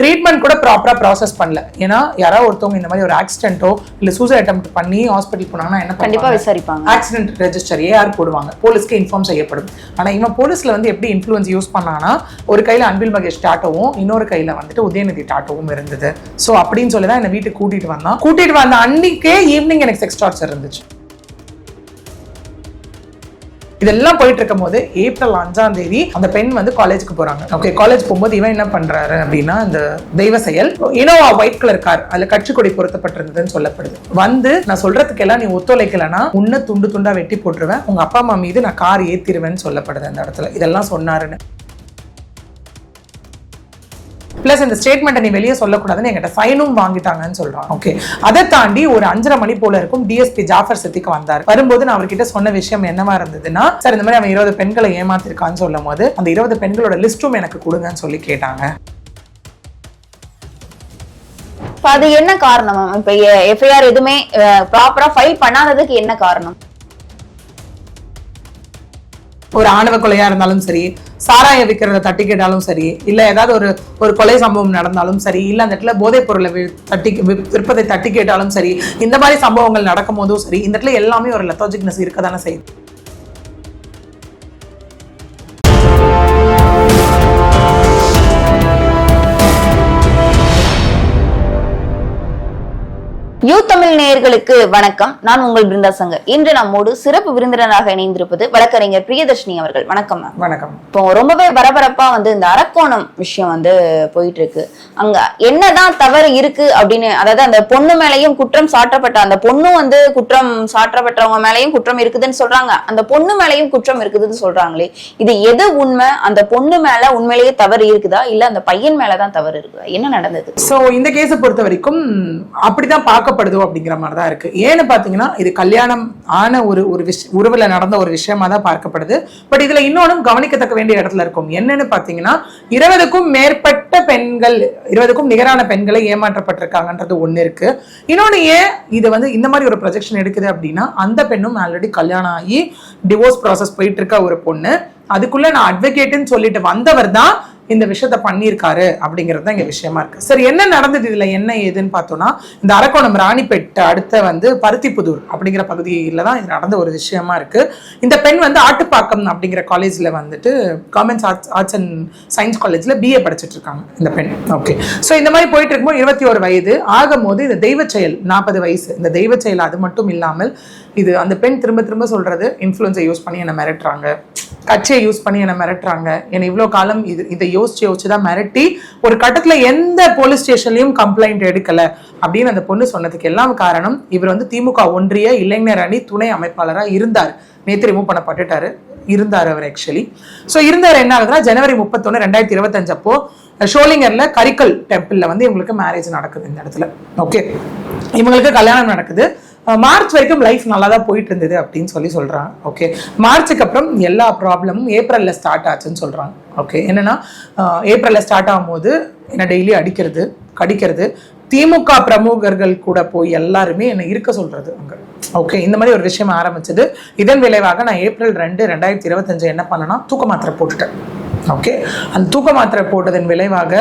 Treatment கூட ப்ராப்பரா process பண்ணல. ஏன்னா யாராவது ஒருத்தவங்க இந்த மாதிரி ஒரு ஆக்சிடென்ட்டோ இல்ல சூசைட் அட்டம் பண்ணி ஹாஸ்பிட்டல் போனாங்கன்னா என்ன கண்டிப்பா பண்ணுவாங்க விசாரிப்பாங்க ஆக்சிடென்ட் ரெஜிஸ்டர் ஏஆர் போடுவாங்க. போலீஸ்க்கு இன்ஃபார்ம் செய்யப்படும். ஆனா இவன் போலீஸ்ல வந்து எப்படி இன்ஃப்ளூயன்ஸ் யூஸ் பண்ணானா ஒரு கையில அன்பில் மகேஷ் டாட்டோவும் இன்னொரு கையில வந்துட்டு உதயநிதி டாட்டோவும் இருந்தது. சோ அப்படின்னு சொல்லி தான் என்ன வீட்டுக்கு கூட்டிட்டு வந்தான். கூட்டிட்டு வந்த அன்னைக்கே ஈவினிங் எனக்கு செக்ஸ் டார்ச்சர் இருந்துச்சு. இதெல்லாம் போயிட்டு இருக்கும் போது ஏப்ரல் அஞ்சாம் தேதி அந்த பெண் வந்து காலேஜுக்கு போறாங்க. ஓகே காலேஜ் போகும்போது இவன் என்ன பண்றாரு அப்படின்னா இந்த தெய்வ செயல் இனோவா ஒயிட் கலர் கார் அதுல கட்சி கொடி பொருத்தப்பட்டிருந்ததுன்னு சொல்லப்படுது. வந்து நான் சொல்றதுக்கெல்லாம் நீ ஒத்துழைக்கலனா உன்னை துண்டு துண்டா வெட்டி போட்டுருவேன் உங்க அப்பா அம்மா மீது நான் கார் ஏத்திருவேன்னு சொல்லப்படுது அந்த இடத்துல. இதெல்லாம் சொன்னாருன்னு. பிளஸ் இந்த ஸ்டேட்மெண்ட்டை நீ வெளியே சொல்லக்கூடாதுன்னு என்கிட்ட ஃபைனும் வாங்கிட்டாங்கன்னு சொல்றான் ஓகே அதை தாண்டி ஒரு அஞ்சரை மணி போல இருக்கும் டிஎஸ்பி ஜாஃபர் சித்திக்கு வந்தார். வரும்போது நான் அவர்கிட்ட சொன்ன விஷயம் என்னவா இருந்ததுன்னா சார் இந்த மாதிரி அவன் இருபது பெண்களை ஏமாத்திருக்கான்னு சொல்லும் போது அந்த இருபது பெண்களோட லிஸ்ட்டும் எனக்கு கொடுங்கன்னு சொல்லி கேட்டாங்க. அது என்ன காரணம்? மேம் இப்ப எஃப்ஐஆர் எதுவுமே ப்ராப்பரா ஃபைல் பண்ணாததுக்கு என்ன காரணம்? ஒரு ஆணவ கொலையா இருந்தாலும் சரி சாராய விற்கிறத தட்டி கேட்டாலும் சரி இல்லை ஏதாவது ஒரு ஒரு கொலை சம்பவம் நடந்தாலும் சரி இல்லை அந்த இடத்துல போதைப் பொருளை தட்டி விற்பதை தட்டி கேட்டாலும் சரி இந்த மாதிரி சம்பவங்கள் நடக்கும் போதும் சரி இந்த இடத்துல எல்லாமே ஒரு லெத்தாஜிக்னஸ் இருக்க தானே செய்யுது. யூ தமிழ் நேயர்களுக்கு வணக்கம். நான் உங்கள் பிருந்தா சங்கர். இன்று நம்மோடு சிறப்பு விருந்தினராக இணைந்திருப்பது வழக்கறிஞர் பிரியதர்ஷினி அவர்கள். வணக்கம் மேம் வணக்கம். இப்போ ரொம்பவே பரபரப்பா வந்து இந்த அரக்கோணம் விஷயம் வந்து போயிட்டு இருக்கு அங்க என்னதான் தவறு இருக்கு அப்படின்னு அதாவது அந்த பொண்ணு மேலயும் குற்றம் சாட்டப்பட்ட அந்த பொண்ணும் வந்து குற்றம் சாட்டப்பட்டவங்க மேலயும் குற்றம் இருக்குதுன்னு சொல்றாங்க. அந்த பொண்ணு மேலயும் குற்றம் இருக்குதுன்னு சொல்றாங்களே இது எது உண்மை? அந்த பொண்ணு மேல உண்மையிலேயே தவறு இருக்குதா? இல்ல அந்த பையன் மேலதான் தவறு இருக்குதா? என்ன நடந்தது? சோ இந்த கேஸை பொறுத்த வரைக்கும் அப்படிதான் பார்க்கப்படுதோ அப்படிங்கிற மாதிரி தான் இருக்கு. ஏன்னு பார்த்தீங்கன்னா இது கல்யாணம் ஆன ஒரு ஒரு விஷ உறவில் நடந்த ஒரு விஷயமா தான் பார்க்கப்படுது. பட் இதுல இன்னொன்றும் கவனிக்கத்தக்க வேண்டிய இடத்துல இருக்கும். என்னன்னு பார்த்தீங்கன்னா இருபதுக்கும் மேற்பட்ட பெண்கள் இருபதுக்கும் நிகரான பெண்களை ஏமாற்றப்பட்டிருக்காங்கன்றது ஒன்று இருக்கு. இன்னொன்னு ஏன் இது வந்து இந்த மாதிரி ஒரு ப்ரொஜெக்ஷன் எடுக்குது அப்படின்னா அந்த பெண்ணும் ஆல்ரெடி கல்யாணம் ஆகி டிவோர்ஸ் ப்ராசஸ் போயிட்டு இருக்க ஒரு பொண்ணு. அதுக்குள்ள நான் அட்வொகேட்டுன்னு சொல்லிட்டு வந்தவர் தான் இந்த விஷயத்த பண்ணியிருக்காரு அப்படிங்கிறது தான் இங்க விஷயமா இருக்கு. சரி என்ன நடந்தது இதுல? என்ன ஏதுன்னு பார்த்தோம்னா இந்த அரக்கோணம் ராணிப்பேட் அடுத்த வந்து பருத்திப்புதூர் அப்படிங்கிற பகுதியில தான் இது நடந்த ஒரு விஷயமா இருக்கு. இந்த பெண் வந்து ஆட்டுப்பாக்கம் அப்படிங்கிற காலேஜ்ல வந்துட்டு government arts arts and science காலேஜ்ல பிஏ படிச்சிட்டு இருக்காங்க இந்த பெண். ஓகே ஸோ இந்த மாதிரி போயிட்டு இருக்கும்போது இருபத்தி ஒரு வயது. ஆகும்போது இந்த தெய்வ செயல் நாற்பது வயசு. இந்த தெய்வ செயல் அது மட்டும் இல்லாமல் இது அந்த பெண் திரும்ப திரும்ப சொல்றது இன்ஃப்ளூயன்ஸை யூஸ் பண்ணி என்னை மிரட்டுறாங்க. கட்சியை யூஸ் பண்ணி என்னை மிரட்டுறாங்க. என்னை இவ்வளோ காலம் இது இதை யோசிச்சு யோசிச்சு தான் மிரட்டி ஒரு கட்டத்தில் எந்த போலீஸ் ஸ்டேஷன்லையும் கம்ப்ளைண்ட் எடுக்கல. அப்படின்னு அந்த பொண்ணு சொன்னதுக்கு எல்லாம் காரணம் இவர் வந்து திமுக ஒன்றிய இளைஞர் அணி துணை அமைப்பாளராக இருந்தார். நேற்று ரிமூவ் பண்ணப்பட்டுட்டாரு. இருந்தார் அவர் ஆக்சுவலி ஸோ இருந்தார் என்ன ஆகுதுன்னா ஜனவரி முப்பத்தொன்று ரெண்டாயிரத்தி இருபத்தஞ்சு அப்போ ஷோலிங்கர்ல கரிக்கல் டெம்பிள்ல வந்து இவங்களுக்கு மேரேஜ் நடக்குது இந்த இடத்துல. ஓகே இவங்களுக்கு கல்யாணம் நடக்குது. மார்ச் வரைக்கும் லைஃப் நல்லா தான் போயிட்டு இருந்தது அப்படின்னு சொல்லி சொல்கிறான் ஓகே மார்ச்சுக்கு அப்புறம் எல்லா ப்ராப்ளமும் ஏப்ரலில் ஸ்டார்ட் ஆச்சுன்னு சொல்கிறாங்க ஓகே என்னென்னா ஏப்ரலில் ஸ்டார்ட் ஆகும்போது என்னை டெய்லி அடிக்கிறது கடிக்கிறது. திமுக பிரமுகர்கள் கூட போய் எல்லாருமே என்னை இருக்க சொல்கிறது அங்கே. ஓகே இந்த மாதிரி ஒரு விஷயம் ஆரம்பிச்சது. இதன் விளைவாக நான் ஏப்ரல் ரெண்டு ரெண்டாயிரத்தி இருபத்தஞ்சு என்ன பண்ணேன்னா தூக்க மாத்திரை போட்டுட்டேன். ஓகே அந்த தூக்க மாத்திரை போட்டதன் விளைவாக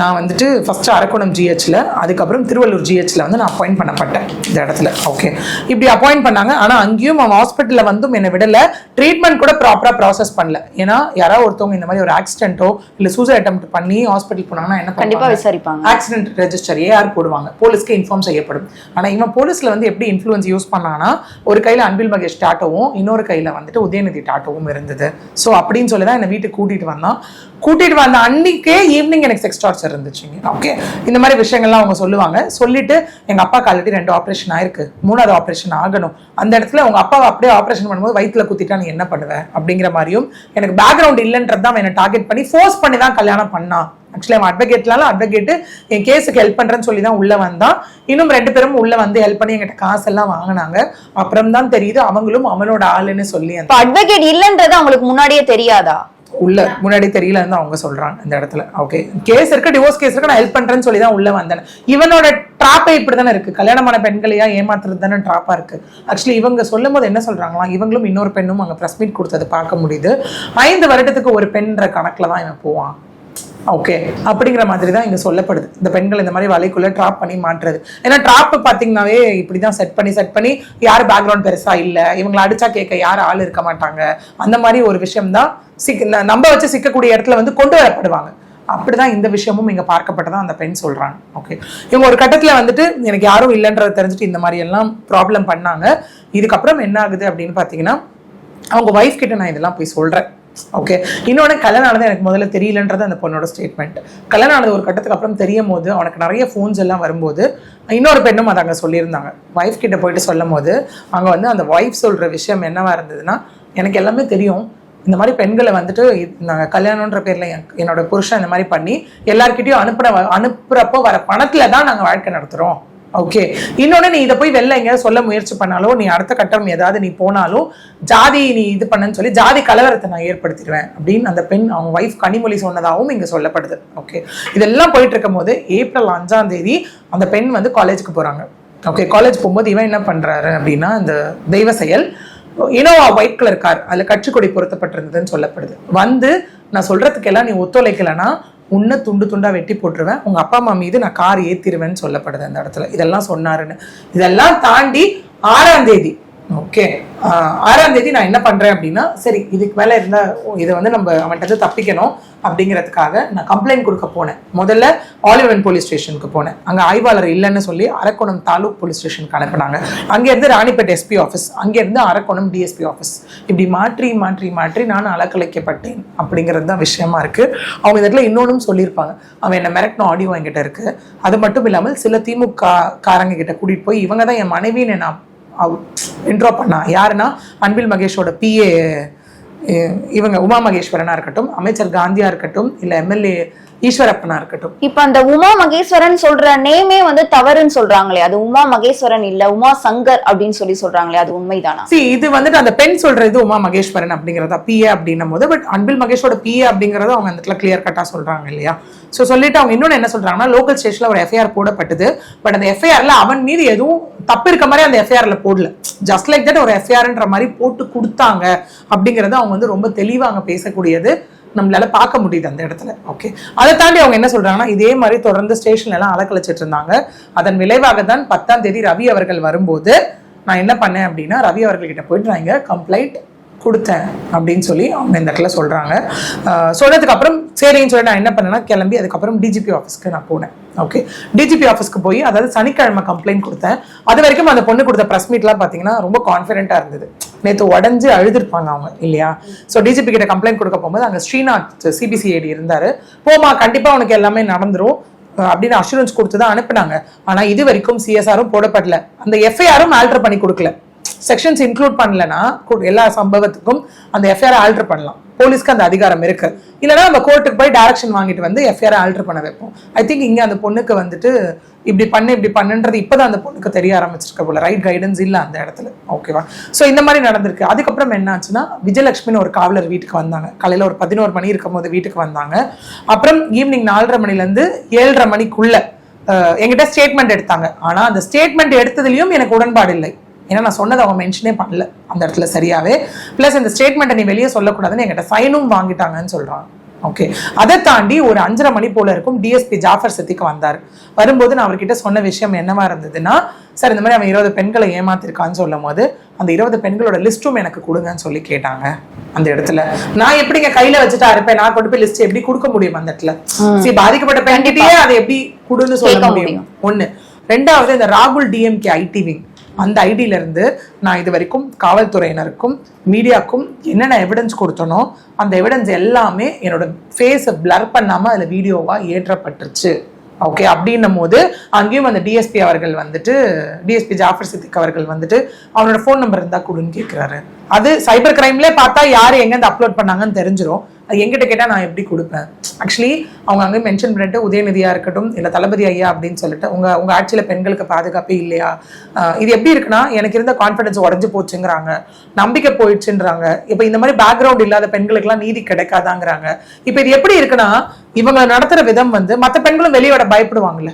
நான் வந்துட்டு ஃபர்ஸ்ட் அரக்கோணம் ஜிஹெச்ல அதுக்கப்புறம் திருவள்ளூர் ஜிஹெச்ல வந்து நான் அப்பாயிண்ட் பண்ணப்பட்டேன் இந்த இடத்துல. ஓகே இப்படி அப்பாயிண்ட் பண்ணாங்க. ஆனால் அங்கேயும் அவன் ஹாஸ்பிட்டலில் வந்தும் என்னை விடல. ட்ரீட்மெண்ட் கூட ப்ராப்பராக ப்ராசஸ் பண்ணல. ஏன்னா யாராவது ஒருத்தவங்க இந்த மாதிரி ஒரு ஆக்சிடென்ட்டோ இல்லை சூசைட் அட்டம் பண்ணி ஹாஸ்பிட்டல் போனாங்கன்னா என்ன கண்டிப்பா பண்ணுவாங்க? விசாரிப்பாங்க. ஆக்சிடென்ட் ரெஜிஸ்டர் ஏஆர் போடுவாங்க. போலீஸ்க்கு இன்ஃபார்ம் செய்யப்படும். ஆனா இவன் போலீஸ்ல வந்து எப்படி இன்ஃப்ளூயன்ஸ் யூஸ் பண்ணானா ஒரு கையில அன்பில் மகேஷ் டாட்டோவும் இன்னொரு கையில வந்துட்டு உதயநிதி டாட்டோவும் இருந்தது. ஸோ அப்படின்னு சொல்லி தான் என்னை வீட்டுக்கு கூட்டிட்டு வந்தான் கூட்டிட்டு வந்த அன்னைக்கே ஈவினிங் எனக்கு செக்ஸ் டார்ச்சர் இருந்துச்சுங்க. ஓகே இந்த மாதிரி விஷயங்கள்லாம் அவங்க சொல்லுவாங்க. சொல்லிட்டு எங்க அப்பாக்கு ஆல்ரெடி ரெண்டு ஆப்ரேஷன் ஆயிருக்கு. மூணாவது ஆப்ரேஷன் ஆகணும். அந்த இடத்துல உங்க அப்பாவை அப்படியே ஆப்ரேஷன் பண்ணும்போது வயிற்றுல குத்திட்டா நீ என்ன பண்ணுவேன் அப்படிங்கிற மாதிரியும் எனக்கு பேக்ரவுண்ட் இல்லைன்றது தான் என்னை டார்கெட் பண்ணி ஃபோர்ஸ் பண்ணி தான் கல்யாணம் பண்ணான் ஆக்சுவலி அவன் அட்வொகேட்னால அட்வொகேட் என் கேஸுக்கு ஹெல்ப் பண்றேன்னு சொல்லி தான் உள்ள வந்தான் இன்னும் ரெண்டு பேரும் உள்ள வந்து ஹெல்ப் பண்ணி எங்கிட்ட காசெல்லாம் வாங்கினாங்க. அப்புறம் தான் தெரியுது அவங்களும் அவனோட ஆளுன்னு சொல்லி அட்வொகேட் இல்லன்றது அவங்களுக்கு முன்னாடியே தெரியாதா? உள்ள முன்னாடி தெரியல இருந்து அவங்க சொல்றாங்க இந்த இடத்துல. ஓகே கேஸ் இருக்கு டிவோர்ஸ் கேஸ் இருக்கு நான் ஹெல்ப் பண்றேன்னு சொல்லி தான் உள்ள வந்தேன். இவனோட ட்ராப்பே இப்படி தானே இருக்கு. கல்யாணமான பெண்களையா ஏமாத்துறது தானே ட்ராப்பா இருக்கு. ஆக்சுவலி இவங்க சொல்லும் போது என்ன சொல்றாங்களா இவங்களும் இன்னொரு பெண்ணும் அங்க ப்ரெஸ் மீட் கொடுத்தது பார்க்க முடியுது. ஐந்து வருடத்துக்கு ஒரு பெண்ற கணக்குல தான் இவன் போவான். ஓகே அப்படிங்கிற மாதிரி தான் இங்கே சொல்லப்படுது. இந்த பெண்கள் இந்த மாதிரி வலைக்குள்ளே ட்ராப் பண்ணி மாட்டுறது. ஏன்னா ட்ராப் பார்த்தீங்கனாவே இப்படி தான் செட் பண்ணி செட் பண்ணி யார் பேக்ரவுண்ட் பெருசாக இல்லை. இவங்களை அடிச்சா கேட்க யார் ஆள் இருக்க மாட்டாங்க. அந்த மாதிரி ஒரு விஷயம் தான் சிக் நம்ப வச்சு சிக்கக்கூடிய இடத்துல வந்து கொண்டு வரப்படுவாங்க. அப்படிதான் இந்த விஷயமும் இங்கே பார்க்கப்பட்டதான் அந்த பெண் சொல்கிறாங்க ஓகே இவங்க ஒரு கட்டத்தில் வந்துட்டு எனக்கு யாரும் இல்லைன்றதை தெரிஞ்சுட்டு இந்த மாதிரி எல்லாம் ப்ராப்ளம் பண்ணாங்க. இதுக்கப்புறம் என்ன ஆகுது அப்படின்னு பார்த்தீங்கன்னா அவங்க ஒய்ஃப் கிட்ட நான் இதெல்லாம் போய் சொல்கிறேன் ஓகே இன்னொன்று கல்யாணம் ஆனது எனக்கு முதல்ல தெரியலன்றது அந்த பொண்ணோட ஸ்டேட்மெண்ட் கல்யாணம் ஆனது ஒரு கட்டத்துக்கு அப்புறம் தெரியும் போது அவனுக்கு நிறைய ஃபோன்ஸ் எல்லாம் வரும்போது இன்னொரு பெண்ணும் அதை அங்கே சொல்லியிருந்தாங்க. ஒய்ஃப் கிட்ட போயிட்டு சொல்லும் போது அங்கே வந்து அந்த ஒய்ஃப் சொல்ற விஷயம் என்னவா இருந்ததுன்னா எனக்கு எல்லாமே தெரியும். இந்த மாதிரி பெண்களை வந்துட்டு நாங்கள் கல்யாணம்ன்ற பேர்ல என்- என்னோட புருஷன் இந்த மாதிரி பண்ணி எல்லார்கிட்டயும் அனுப்புற அனுப்புறப்போ வர பணத்துல தான் நாங்கள் வாழ்க்கை நடத்துறோம். ஓகே இன்னொன்று நீ இதை போய் வெளில எங்கேயாவது சொல்ல முயற்சி பண்ணாலோ நீ அடுத்த கட்டம் ஏதாவது நீ போனாலும் ஜாதி நீ இது பண்ணன்னு சொல்லி ஜாதி கலவரத்தை நான் ஏற்படுத்திடுவேன் அப்படின்னு அந்த பெண் அவங்க ஒய்ஃப் கனிமொழி சொன்னதாகவும் இங்கே சொல்லப்படுது. ஓகே இதெல்லாம் போயிட்டு இருக்கும் போது ஏப்ரல் அஞ்சாம் தேதி அந்த பெண் வந்து காலேஜுக்கு போகிறாங்க ஓகே காலேஜ் போகும்போது இவன் என்ன பண்ணுறாரு அப்படின்னா இந்த தெய்வ செயல் இனோவா ஒயிட் கலர் கார் அதில் கட்சி கொடி பொருத்தப்பட்டிருந்ததுன்னு சொல்லப்படுது. வந்து நான் சொல்கிறதுக்கெல்லாம் நீ ஒத்துழைக்கலைன்னா உன்னை துண்டு துண்டாக வெட்டி போட்டுருவேன். உங்கள் அப்பா அம்மா மீது நான் கார் ஏற்றிடுவேன்னு சொல்லப்படுது அந்த இடத்துல. இதெல்லாம் சொன்னாருன்னு. இதெல்லாம் தாண்டி ஆறாம் தேதி ஓகே ஆறாம் தேதி நான் என்ன பண்றேன் அப்படின்னா சரி இதுக்கு மேல இருந்தா இதை வந்து நம்ம அவன்கிட்ட தப்பிக்கணும் அப்படிங்கிறதுக்காக நான் கம்ப்ளைண்ட் கொடுக்க போனேன். முதல்ல ஆலிவன் போலீஸ் ஸ்டேஷனுக்கு போனேன். அங்க ஆய்வாளர் இல்லைன்னு சொல்லி அரக்கோணம் தாலூக் போலீஸ் ஸ்டேஷனுக்கு அனுப்பினாங்க. அங்கேருந்து ராணிப்பேட் எஸ்பி ஆஃபீஸ் அங்கேருந்து அரக்கோணம் டிஎஸ்பி ஆஃபீஸ் இப்படி மாற்றி மாற்றி மாற்றி நான் அலக்கலைக்கப்பட்டேன் அப்படிங்கிறது தான் விஷயமா இருக்கு. அவங்க இந்த இடத்துல சொல்லியிருப்பாங்க. அவன் என்ன மிரட்டின ஆடியோ என்கிட்ட இருக்கு. அது மட்டும் இல்லாமல் சில திமுக காரங்க கிட்ட கூட்டிட்டு போய் இவங்க தான் என் மனைவின்னு நான் இன்ட்ரோ பண்ணா. யாருன்னா? அன்பில் மகேஷோட பிஏ இவங்க உமா மகேஸ்வரனாக இருக்கட்டும் அமைச்சர் காந்தியாக இருக்கட்டும் இல்லை எம்எல்ஏ ஈஸ்வரப்பனா இருக்கட்டும். இப்ப அந்த உமா மகேஸ்வரன் சொல்ற நேமே வந்து தவறுன்னு சொல்றாங்களே அது உமா மகேஸ்வரன் இல்ல உமா சங்கர் அப்படின்னு சொல்லி சொல்றாங்களே அது உண்மைதானா? See இது வந்துட்டு அந்த பெண் சொல்றது உமா மகேஸ்வரன் அப்படிங்கறதா பிஏ அப்படின்னும் போது பட் அன்பில் மகேஷோட பிஏ அப்படிங்கறத அவங்க அந்த இடத்துல கிளியர் கட்டா சொல்றாங்க இல்லையா? சோ சொல்லிட்டு அவங்க இன்னொன்னு என்ன சொல்றாங்கன்னா லோக்கல் ஸ்டேஷன்ல ஒரு எஃப்ஐஆர் போடப்பட்டது பட் அந்த எஃப்ஐஆர்ல அவன் மீது எதுவும் தப்பு இருக்க மாதிரி அந்த எஃப்ஐஆர்ல போடல. ஜஸ்ட் லைக் தட் ஒரு எஃப்ஐஆர்ன்ற மாதிரி போட்டு கொடுத்தாங்க அப்படிங்கறது அவங்க வந்து ரொம்ப தெளிவா அங்க பேசக்கூடியது. நம்மளால பார்க்க முடியுது அந்த இடத்துல. ஓகே அதை தாண்டி அவங்க என்ன சொல்றாங்கன்னா இதே மாதிரி தொடர்ந்து ஸ்டேஷன்ல எல்லாம் அலக்கழிச்சிட்டு இருந்தாங்க. அதன் விளைவாக தான் பத்தாம் தேதி ரவி அவர்கள் வரும்போது நான் என்ன பண்ணேன் அப்படின்னா ரவி அவர்கள்கிட்ட போயிட்டு நான் கம்ப்ளைண்ட் கொடுத்தேன் அப்படின்னு சொல்லி அவங்க இந்த இடத்துல சொல்கிறாங்க ஆஹ் சொன்னதுக்கு அப்புறம் சரின்னு சொல்லி நான் என்ன பண்ணேன்னா கிளம்பி அதுக்கப்புறம் டிஜிபி ஆஃபீஸ்க்கு நான் போனேன். ஓகே டிஜிபி ஆஃபீஸ்க்கு போய் அதாவது சனிக்கிழமை கம்ப்ளைண்ட் கொடுத்தேன். அது வரைக்கும் அந்த பொண்ணு கொடுத்த ப்ரெஸ் மீட்லாம் பார்த்தீங்கன்னா ரொம்ப கான்ஃபிடென்ட்டாக இருந்தது. நேற்று உடஞ்சு அழுதுருப்பாங்க அவங்க இல்லையா? ஸோ டிஜிபி கிட்ட கம்ப்ளைண்ட் கொடுக்க போகும்போது அங்கே ஸ்ரீநாத் சிபிசிஐடி இருந்தார். போமா கண்டிப்பாக உனக்கு எல்லாமே நடந்துரும். அப்படின்னு அஷூரன்ஸ் கொடுத்து தான் அனுப்புனாங்க. ஆனால் இது வரைக்கும் சிஎஸ்ஆரும் போடப்படல. அந்த எஃப்ஐஆரும் ஆல்டர் பண்ணி கொடுக்கல. செக்ஷன்ஸ் இன்க்ளூட் பண்ணலன்னா எல்லா சம்பவத்துக்கும் அந்த எஃப்ஐஆர் ஆல்டர் பண்ணலாம். போலீஸ்க்கு அந்த அதிகாரம் இருக்கு. இல்லைன்னா நம்ம கோர்ட்டுக்கு போய் டைரக்ஷன் வாங்கிட்டு வந்து எஃப்ஐஆர் ஆல்டர் பண்ண வைப்போம். ஐ திங்க் இங்கே அந்த பொண்ணுக்கு வந்துட்டு இப்படி பண்ணு இப்படி பண்ணுன்றது இப்போதான் அந்த பொண்ணுக்கு தெரிய ஆரம்பிச்சிருக்க போல. ரைட் கைடன்ஸ் இல்லை அந்த இடத்துல. ஓகேவா ஸோ இந்த மாதிரி நடந்திருக்கு. அதுக்கப்புறம் என்ன ஆச்சுன்னா விஜயலட்சுமின்னு ஒரு காவலர் வீட்டுக்கு வந்தாங்க. காலையில் ஒரு பதினோரு மணி இருக்கும் போது வீட்டுக்கு வந்தாங்க. அப்புறம் ஈவினிங் நாலரை மணிலேருந்து ஏழரை மணிக்குள்ள எங்கிட்ட என்கிட்ட ஸ்டேட்மெண்ட் எடுத்தாங்க. ஆனால் அந்த ஸ்டேட்மெண்ட் எடுத்ததுலையும் எனக்கு உடன்பாடு இல்லை. ஏன்னா நான் சொன்னதை அவங்க மென்ஷனே பண்ணல அந்த இடத்துல சரியாவே. ப்ளஸ் இந்த ஸ்டேட்மெண்ட்டை நீ வெளியே சொல்லக்கூடாதுன்னு என்கிட்ட சைனும் வாங்கிட்டாங்கன்னு சொல்றாங்க. ஓகே அதை தாண்டி ஒரு அஞ்சரை மணி போல இருக்கும் டிஎஸ்பி ஜாஃபர் சித்திக்கு வந்தார். வரும்போது நான் அவர்கிட்ட சொன்ன விஷயம் என்னவா இருந்ததுன்னா சார் இந்த மாதிரி அவன் இருபது பெண்களை ஏமாத்திருக்கான்னு சொல்லும் போது அந்த இருபது பெண்களோட லிஸ்ட்டும் எனக்கு கொடுங்கன்னு சொல்லி கேட்டாங்க அந்த இடத்துல. நான் எப்படிங்க கையில வச்சுட்டா இருப்பேன் நான் கொண்டு போய் லிஸ்ட் எப்படி கொடுக்க முடியும் அந்த இடத்துல? சரி பாதிக்கப்பட்ட பெண்கிட்டயே அதை எப்படி கொடுன்னு சொல்ல முடியும்? ஒண்ணு. ரெண்டாவது இந்த ராகுல் டிஎம்கே ஐடி விங் அந்த ஐடியிலேருந்து நான் இது வரைக்கும் காவல்துறையினருக்கும் மீடியாக்கும் என்னென்ன எவிடன்ஸ் கொடுத்தனோ அந்த எவிடன்ஸ் எல்லாமே என்னோட ஃபேஸை பிளர் பண்ணாமல் அதில் வீடியோவாக ஏற்றப்பட்டுருச்சு. ஓகே அப்படின்னும் போது அங்கேயும் அந்த டிஎஸ்பி அவர்கள் வந்துட்டு டிஎஸ்பி ஜாஃபர் சித்திக் அவர்கள் வந்துட்டு அவனோட ஃபோன் நம்பர் இருந்தால் கொடுன்னு கேட்குறாரு அது சைபர் கிரைம்லேயே பார்த்தா யார் எங்கேருந்து அப்லோட் பண்ணாங்கன்னு தெரிஞ்சிடும் அது எங்கிட்ட கேட்டால் நான் எப்படி கொடுப்பேன்? ஆக்சுவலி அவங்க அங்கே மென்ஷன் பண்ணிட்டு உதயநிதியா இருக்கட்டும் இல்லை தளபதி ஐயா அப்படின்னு சொல்லிட்டு உங்க உங்க ஆட்சியில் பெண்களுக்கு பாதுகாப்பு இல்லையா? இது எப்படி இருக்குன்னா எனக்கு இருந்த கான்ஃபிடன்ஸ் உடஞ்சி போச்சுங்கிறாங்க. நம்பிக்கை போயிடுச்சுன்றாங்க. இப்போ இந்த மாதிரி பேக்ரவுண்ட் இல்லாத பெண்களுக்கெல்லாம் நீதி கிடைக்காதாங்கிறாங்க. இப்போ இது எப்படி இருக்குன்னா இவங்க நடத்துற விதம் வந்து மற்ற பெண்களும் வெளியோட வர பயப்படுவாங்கல்ல.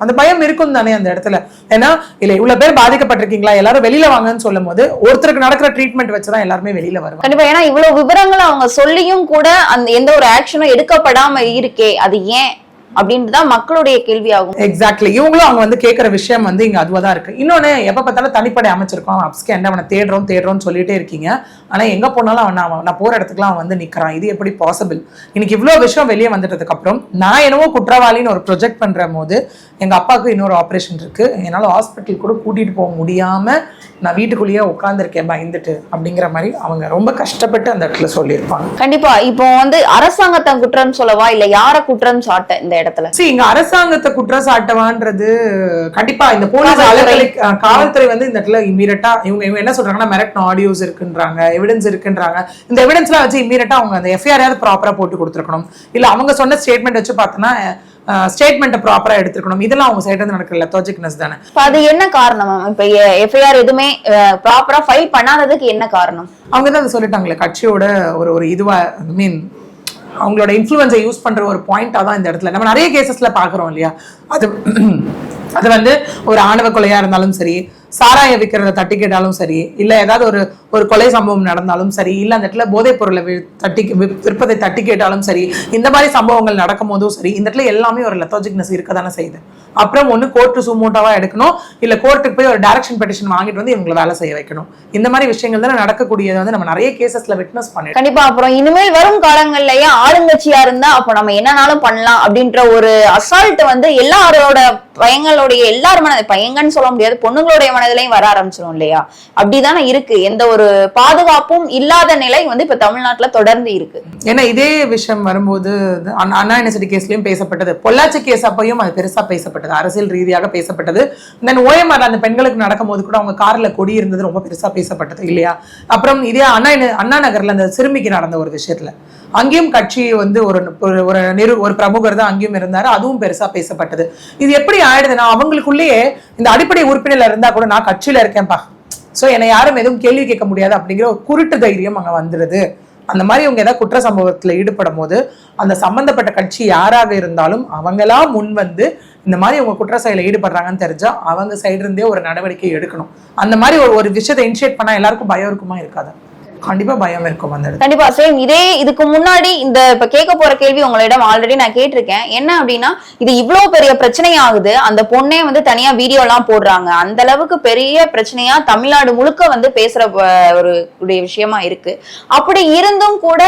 அந்த பயம் இருக்கும் தானே அந்த இடத்துல? ஏன்னா இல்ல இவ்வளவு பேர் பாதிக்கப்பட்டிருக்கீங்களா? எல்லாரும் வெளியில வாங்கன்னு சொல்லும் போது ஒருத்தருக்கு நடக்கிற ட்ரீட்மெண்ட் வச்சுதான் எல்லாருமே வெளியில வருவாங்க. கண்டிப்பா ஏன்னா இவ்வளவு விவரங்களை அவங்க சொல்லியும் கூட அந்த எந்த ஒரு ஆக்ஷனும் எடுக்கப்படாம இருக்கே. அது ஏன்? அப்படின்ட்டு தான் மக்களுடைய கேள்வி ஆகும் எக்ஸாக்ட்லி இவங்களும் அவங்க வந்து கேட்குற விஷயம் வந்து இங்க அதுவா தான் இருக்கு. இன்னொன்னு எப்ப பார்த்தாலும் தனிப்படை அமைச்சிருக்கோம். அவன் அப்ஸ்கேண்ட் அவனை தேடுறோம் தேடுறோம்னு சொல்லிட்டே இருக்கீங்க. ஆனா எங்க போனாலும் அவன் அவன் நான் போற இடத்துக்குலாம் அவன் வந்து நிக்கிறான். இது எப்படி பாசிபிள் இன்னைக்கு இவ்வளவு விஷயம் வெளியே வந்துட்டதுக்கு அப்புறம் நான் என்னவோ குற்றவாளின்னு ஒரு ப்ரொஜெக்ட் பண்ற போது எங்க அப்பாவுக்கு இன்னொரு ஆப்ரேஷன் இருக்கு. என்னால ஹாஸ்பிட்டல் கூட கூட்டிட்டு போக முடியாம நான் வீட்டுக்குள்ளேயே உட்காந்துருக்கேன் பயந்துட்டு அப்படிங்கிற மாதிரி அவங்க ரொம்ப கஷ்டப்பட்டு அந்த இடத்துல சொல்லியிருப்பாங்க. கண்டிப்பா. இப்போ வந்து அரசாங்கத்தை குற்றம் சொல்லவா இல்ல யார குற்றம் சாட்ட இந்த இடத்துல. இங்க அரசாங்கத்தை குற்றம் சாட்டவான்றது கண்டிப்பா இந்த போலீஸ் காவல்துறை. வந்து இந்த இடத்துல இம்மீடியட்டா இவங்க இவங்க என்ன சொல்றாங்கன்னா மிரட்டின ஆடியோஸ் இருக்குன்றாங்க எவிடன்ஸ் இருக்குன்றாங்க. இந்த எவிடன்ஸ்லாம் வச்சு இம்மீடியட்டா அவங்க அந்த எஃப்ஐஆர் ப்ராப்பரா போட்டு கொடுத்துருக்கணும். இல்ல அவங்க சொன்ன ஸ்டேட்மெண்ட் வச்சு பார்த்தோன்னா ஸ்டேட்மெண்ட்டை ப்ராப்பரா எடுத்துருக்கணும். இதெல்லாம் அவங்க சைடு நடக்கிற லெத்தாஜிக்னஸ் தானே. அது என்ன காரணம்? இப்ப எஃப்ஐஆர் எதுவுமே ப்ராப்பரா ஃபைல் பண்ணாததுக்கு என்ன காரணம்? அவங்க தான் சொல்லிட்டாங்களே கட்சியோட ஒரு ஒரு இதுவா ஐ மீன் அவங்களோட இன்ஃப்ளூயன்ஸை யூஸ் பண்ணுற ஒரு பாயிண்டாக தான் இந்த இடத்துல. நம்ம நிறைய கேசஸில் பார்க்குறோம் இல்லையா? அது அது வந்து ஒரு ஆணவ கொலையாக இருந்தாலும் சரி சாராய விற்கிறத தட்டி கேட்டாலும் சரி இல்ல ஏதாவது ஒரு ஒரு கொலை சம்பவம் நடந்தாலும் சரி இல்ல அந்த இடத்துல போதைப் பொருளை தட்டி விற்பதை தட்டி கேட்டாலும் சரி இந்த மாதிரி சம்பவங்கள் நடக்கும் போதும் சரி இந்த இடத்துல எல்லாமே ஒரு லெத்தாஜிக்னஸ் இருக்க தானே செய்யுது. அப்புறம் ஒண்ணு கோர்ட்டு சுமோட்டாவா எடுக்கணும் இல்லை கோர்ட்டுக்கு போய் ஒரு டேரக்ஷன் பெட்டிஷன் வாங்கிட்டு வந்து இவங்களை வேலை செய்ய வைக்கணும். இந்த மாதிரி விஷயங்கள் தானே நடக்கக்கூடியது வந்து நம்ம நிறைய கேசஸ்ல விட்னஸ் பண்ணிட்டோம் கண்டிப்பா அப்புறம் இனிமேல் வரும் காலங்கள்லயே ஆளுங்கட்சியா இருந்தா அப்ப நம்ம என்னனாலும் பண்ணலாம் அப்படின்ற ஒரு அசால்ட் வந்து எல்லாரோட பையங்களுடைய எல்லாருமே பையங்கன்னு சொல்ல முடியாது பொண்ணுங்களுடைய மனதிலையும் வர ஆரம்பிச்சிடும் இல்லையா? அப்படிதானே இருக்கு. எந்த ஒரு பாதுகாப்பும் இல்லாத நிலை வந்து இப்ப தமிழ்நாட்டுல தொடர்ந்து இருக்கு. ஏன்னா இதே விஷயம் வரும்போது அண்ணா யூனிவர்சிட்டி கேஸ்லயும் பேசப்பட்டது. பொள்ளாச்சி கேஸ் அப்பையும் அது பெருசா பேசப்பட்டது. அரசியல் ரீதியாக பேசப்பட்டது. தென் ஓஎம்ஆர் அந்த பெண்களுக்கு நடக்கும்போது கூட அவங்க கார்ல கொடி இருந்தது ரொம்ப பெருசா பேசப்பட்டது இல்லையா? அப்புறம் இதே அண்ணா அண்ணா நகர்ல அந்த சிறுமிக்கு நடந்த ஒரு விஷயத்துல. அங்கேயும் கட்சி வந்து ஒரு ஒரு நிரு நிறு ஒரு பிரமுகர் தான் அங்கேயும் இருந்தாரு. அதுவும் பெருசா பேசப்பட்டது. இது எப்படி ஆயிடுதுன்னா அவங்களுக்குள்ளேயே இந்த அடிப்படை உறுப்பினர் இருந்தா கூட நான் கட்சியில இருக்கேன்ப்பா. சோ என்னை யாரும் எதுவும் கேள்வி கேட்க முடியாது அப்படிங்கிற ஒரு குருட்டு தைரியம் அங்க வந்துடுது அந்த மாதிரி இவங்க ஏதாவது குற்ற சம்பவத்துல ஈடுபடும் போது அந்த சம்பந்தப்பட்ட கட்சி யாராக இருந்தாலும் அவங்களா முன் வந்து இந்த மாதிரி அவங்க குற்ற செயலில் ஈடுபடுறாங்கன்னு தெரிஞ்சா அவங்க சைடு இருந்தே ஒரு நடவடிக்கை எடுக்கணும். அந்த மாதிரி ஒரு ஒரு விஷயத்தை இனிஷியேட் பண்ணா எல்லாருக்கும் பயம் இருக்குமா இருக்காது? கண்டிப்பா பயம் இருக்கும் அந்த இடத்துல. கண்டிப்பா சேம் இதே இதுக்கு முன்னாடி இந்த இப்ப கேட்க போற கேள்வி உங்களிடம் ஆல்ரெடி நான் கேட்டிருக்கேன். என்ன அப்படின்னா இது இவ்வளவு பெரிய பிரச்சனை ஆகுது அந்த பொண்ணே வந்து தனியா வீடியோ எல்லாம் போடுறாங்க. அந்த அளவுக்கு பெரிய பிரச்சனையா தமிழ்நாடு முழுக்க வந்து பேசுற ஒரு விஷயமா இருக்கு. அப்படி இருந்தும் கூட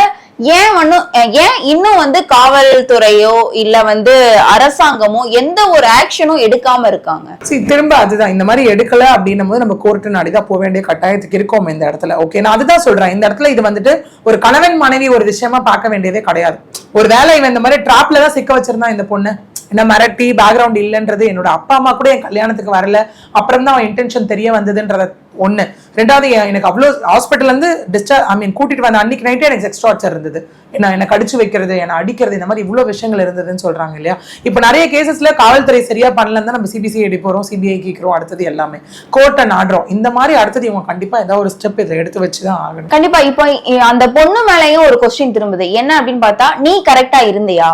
ஏன் வந்து ஏன் இன்னும் வந்து காவல்துறையோ இல்ல வந்து அரசாங்கமோ எந்த ஒரு ஆக்ஷனும் எடுக்காம இருக்காங்க? சரி திரும்ப அதுதான். இந்த மாதிரி எடுக்கல அப்படின்னும் போது நம்ம கோர்ட்டு நாடிதான் போக வேண்டிய கட்டாயத்துக்கு இருக்கோம் இந்த இடத்துல. ஓகே நான் அதுதான் சொல்றேன். இந்த இடத்துல இது வந்துட்டு ஒரு கணவன் மனைவி ஒரு விஷயமா பார்க்க வேண்டியதே கிடையாது. ஒரு வேலை இவன் இந்த மாதிரி டிராப்ல தான் சிக்க வச்சிருந்தான் இந்த பொண்ணு. என்ன மிரட்டி பேக்ரவுண்ட் இல்லைன்றது என்னோட அப்பா அம்மா கூட என் கல்யாணத்துக்கு வரல. அப்புறம் தான் அவன் இன்டென்ஷன் தெரிய வந்ததுன்றத ஒன்று ரெண்டாவது எனக்கு அவ்வளோ ஹாஸ்பிட்டல்லேருந்து டிஸ்சார்ஜ் ஐ மீன் கூட்டிட்டு வந்த அன்னைக்கு நைட்டே எனக்கு செக்ஸ் டார்ச்சர் இருந்தது. என்ன என்னை கடிச்சு வைக்கிறது என்னை அடிக்கிறது இந்த மாதிரி இவ்வளோ விஷயங்கள் இருந்ததுன்னு சொல்கிறாங்க இல்லையா? இப்போ நிறைய கேசஸில் காவல்துறை சரியாக பண்ணலன்னு தான் நம்ம சிபிசிஐடி போகிறோம் சிபிஐ கேட்குறோம் அடுத்தது எல்லாமே. கோர்ட்டை நாடுறோம் இந்த மாதிரி அடுத்தது இவங்க கண்டிப்பாக ஏதாவது ஒரு ஸ்டெப் இதை எடுத்து வச்சு தான் ஆகணும். கண்டிப்பாக இப்போ அந்த பொண்ணு மேலேயும் ஒரு கொஸ்டின் திரும்புது. என்ன அப்படின்னு பார்த்தா நீ கரெக்டாக இருந்தியா?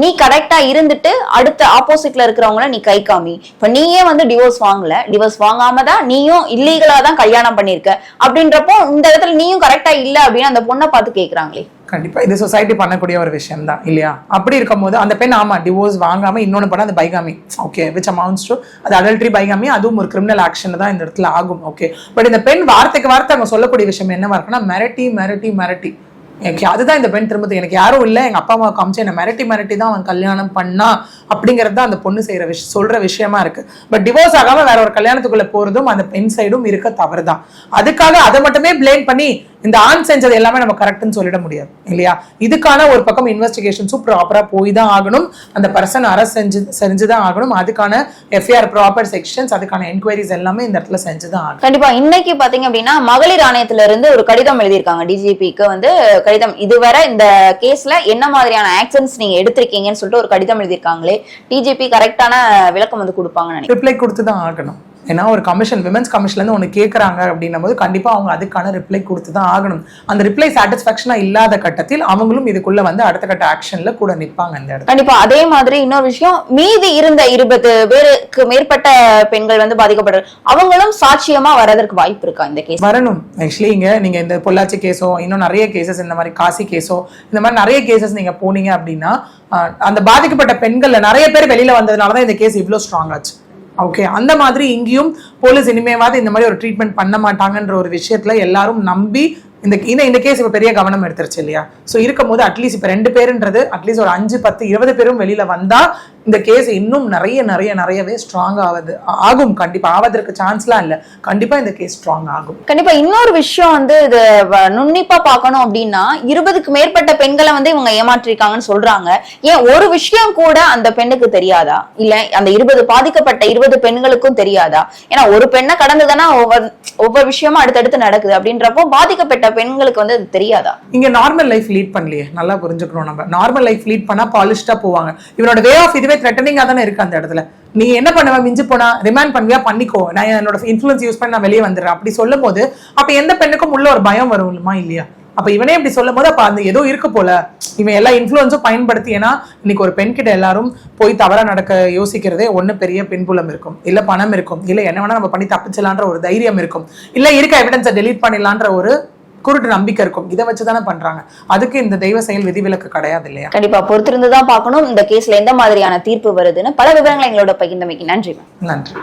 நீ கரெக்டா இருந்துட்டு அடுத்த ஆப்போசிட்ல இருக்கிறவங்கள நீ கை காமி. இப்ப நீயே வந்து டிவோர்ஸ் வாங்கல. டிவோர்ஸ் வாங்காம தான் நீயும் இல்லீகலா தான் கல்யாணம் பண்ணிருக்க. அப்படின்றப்போ இந்த இடத்துல நீயும் கரெக்டா இல்ல அப்படின்னு அந்த பொண்ணை பார்த்து கேக்குறாங்களே. கண்டிப்பா இது சொசைட்டி பண்ணக்கூடிய ஒரு விஷயம் தான் இல்லையா? அப்படி இருக்கும்போது அந்த பெண் ஆமா டிவோர்ஸ் வாங்காம இன்னொன்னு பண்ண அது bigamy. Okay which amounts to அது அடல்ட்ரி பைகாமி அதுவும் ஒரு கிரிமினல் ஆக்ஷன் தான் இந்த இடத்துல ஆகும் ஓகே பட் இந்த பெண் வார்த்தைக்கு வார்த்தை அவங்க சொல்லக்கூடிய விஷயம் என்னவா இருக்குன்னா மிரட்டி மிரட்டி மிரட்டி. எனக்கு அதுதான் இந்த பெண் திரும்ப எனக்கு யாரும் இல்லை. எங்க அப்பா அம்மா காமிச்சு என்ன மிரட்டி மிரட்டி தான் அவன் கல்யாணம் பண்ணா அப்படிங்கிறது தான் அந்த பொண்ணு செய்யற விஷயம் சொல்ற விஷயமா இருக்கு. பட் டிவோர்ஸ் ஆகாமல் வேற ஒரு கல்யாணத்துக்குள்ள போறதும் அந்த பெண் சைடும் இருக்க தவறுதான். அதுக்காக அதை மட்டுமே பிளேம் பண்ணி இந்த ஆண் செஞ்சது எல்லாமே நம்ம கரெக்ட்னு சொல்லிட முடியாது இல்லையா? இதுக்கான ஒரு பக்கம் இன்வெஸ்டிகேஷன்ஸும் ப்ராப்பரா போய் தான் ஆகணும். அந்த பர்சன் அரெஸ்ட் செஞ்சு செஞ்சுதான் ஆகணும். அதுக்கான எஃப்ஐஆர் ப்ராப்பர் செக்ஷன்ஸ் அதுக்கான என்கொயரிஸ் எல்லாமே இந்த இடத்துல செஞ்சுதான் ஆகணும். கண்டிப்பா. இன்னைக்கு பாத்தீங்க அப்படின்னா மகளிர் ஆணையத்துல இருந்து ஒரு கடிதம் எழுதியிருக்காங்க. டிஜிபிக்கு வந்து கடிதம். இதுவரை இந்த கேஸ்ல என்ன மாதிரியான ஆக்ஷன்ஸ் நீங்க எடுத்திருக்கீங்கன்னு சொல்லிட்டு ஒரு கடிதம் எழுதியிருக்காங்களே. டிஜிபி கரெக்டான விளக்கம் வந்து நினைக்கிறேன். ரிப்ளை கொடுத்து தான் ஆகணும். ஏன்னா ஒரு கமிஷன் விமன்ஸ் கமிஷன்லேருந்து ஒன்று கேட்குறாங்க அப்படின்னும் போது கண்டிப்பாக அவங்க அதுக்கான ரிப்ளை கொடுத்து தான் ஆகணும். அந்த ரிப்ளை சாட்டிஸ்ஃபேக்ஷனாக இல்லாத கட்டத்தில் அவங்களும் இதுக்குள்ள வந்து அடுத்த கட்ட ஆக்ஷன்ல கூட நிற்பாங்க இந்த இடத்துல. கண்டிப்பா அதே மாதிரி இன்னொரு விஷயம் மீதி இருந்த இருபது பேருக்கு மேற்பட்ட பெண்கள் வந்து பாதிக்கப்பட்டு அவங்களும் சாட்சியமா வரதற்கு வாய்ப்பு இருக்கா இந்த கேஸ் வரணும். ஆக்சுவலி இங்க நீங்க இந்த பொள்ளாச்சி கேஸோ இன்னும் நிறைய கேசஸ் இந்த மாதிரி காசி கேஸோ இந்த மாதிரி நிறைய கேசஸ் நீங்க போனீங்க அப்படின்னா அந்த பாதிக்கப்பட்ட பெண்கள்ல நிறைய பேர் வெளியில வந்ததுனால தான் இந்த கேஸ் இவ்வளோ ஸ்ட்ராங் ஆச்சு. ஓகே அந்த மாதிரி இங்கேயும் போலீஸ் இனிமேவாது இந்த மாதிரி ஒரு ட்ரீட்மெண்ட் பண்ண மாட்டாங்கன்ற ஒரு விஷயத்துல எல்லாரும் நம்பி இந்த இந்த இந்த கேஸ் இப்போ பெரிய கவனம் எடுத்துருச்சு இல்லையா? ஸோ இருக்கும் போது அட்லீஸ்ட் இப்போ ரெண்டு பேருன்றது அட்லீஸ்ட் ஒரு அஞ்சு பத்து இருபது பேரும் வெளியில வந்தா இந்த கேஸ் இன்னும் நிறைய நிறைய நிறையவே ஸ்ட்ராங் ஆகுது ஆகும். கண்டிப்பா ஆவதற்கு சான்ஸ்லாம் இல்லை. கண்டிப்பா இந்த கேஸ் ஸ்ட்ராங் ஆகும். கண்டிப்பா இன்னொரு விஷயம் வந்து இது நுண்ணிப்பா பார்க்கணும் அப்படின்னா இருபதுக்கு மேற்பட்ட பெண்களை வந்து இவங்க ஏமாற்றிருக்காங்கன்னு சொல்றாங்க. ஏன் ஒரு விஷயம் கூட அந்த பெண்ணுக்கு தெரியாதா? இல்ல அந்த இருபது பாதிக்கப்பட்ட இருபது பெண்களுக்கும் தெரியாதா? ஏன்னா ஒரு பெண்ணை கடந்துதானே ஒவ்வொரு ஒவ்வொரு விஷயமும் அடுத்தடுத்து நடக்குது. அப்படின்றப்போ பாதிக்கப்பட்ட பெண்களுக்கு வந்து அது தெரியாதா? இங்க நார்மல் லைஃப் லீட் பண்ணலையே. நல்லா புரிஞ்சுக்கணும் நம்ம. நார்மல் லைஃப் லீட் பண்ணா பாலிஷ்டா போவாங்க. இவனோட வே ஆஃப் இதுவே த்ரெட்டனிங்கா தானே இருக்கு அந்த இடத்துல. நீ என்ன பண்ணுவ? மிஞ்சு போனா ரிமைண்ட் பண்ணுவியா பண்ணிக்கோ. நான் என்னோட இன்ஃபுளுன்ஸ் யூஸ் பண்ணி நான் வெளியே வந்துடுறேன். அப்படி சொல்லும் போது அப்ப எந்த பெண்ணுக்கும் உள்ள ஒரு பயம் வருமா இல்லையா? அப்ப இவனே இப்படி சொல்லும் போது அப்ப அந்த ஏதோ இருக்கு போல. இவன் எல்லா இன்ஃபுளுன்ஸும் பயன்படுத்தி ஏன்னா இன்னைக்கு ஒரு பெண் கிட்ட எல்லாரும் போய் தவறா நடக்க யோசிக்கிறதே ஒண்ணு பெரிய பின்புலம் இருக்கும். இல்ல பணம் இருக்கும். இல்ல என்ன வேணா நம்ம பண்ணி தப்பிச்சலான்ற ஒரு தைரியம் இருக்கும். இல்ல இருக்க எவிடன்ஸை டெலீட் பண்ணிடலான்ற ஒரு குருட்டு நம்பிக்கை இருக்கும். இதை வச்சு தானே பண்றாங்க. அதுக்கு இந்த தெய்வ செயல் விதிவிலக்கு கிடையாது இல்லையா? கண்டிப்பா பொறுத்திருந்து தான் பார்க்கணும். இந்த கேஸ்ல எந்த மாதிரியான தீர்ப்பு வருதுன்னு பல விவரங்களை எங்களோட பகிர்ந்தமைக்கு நன்றி நன்றி.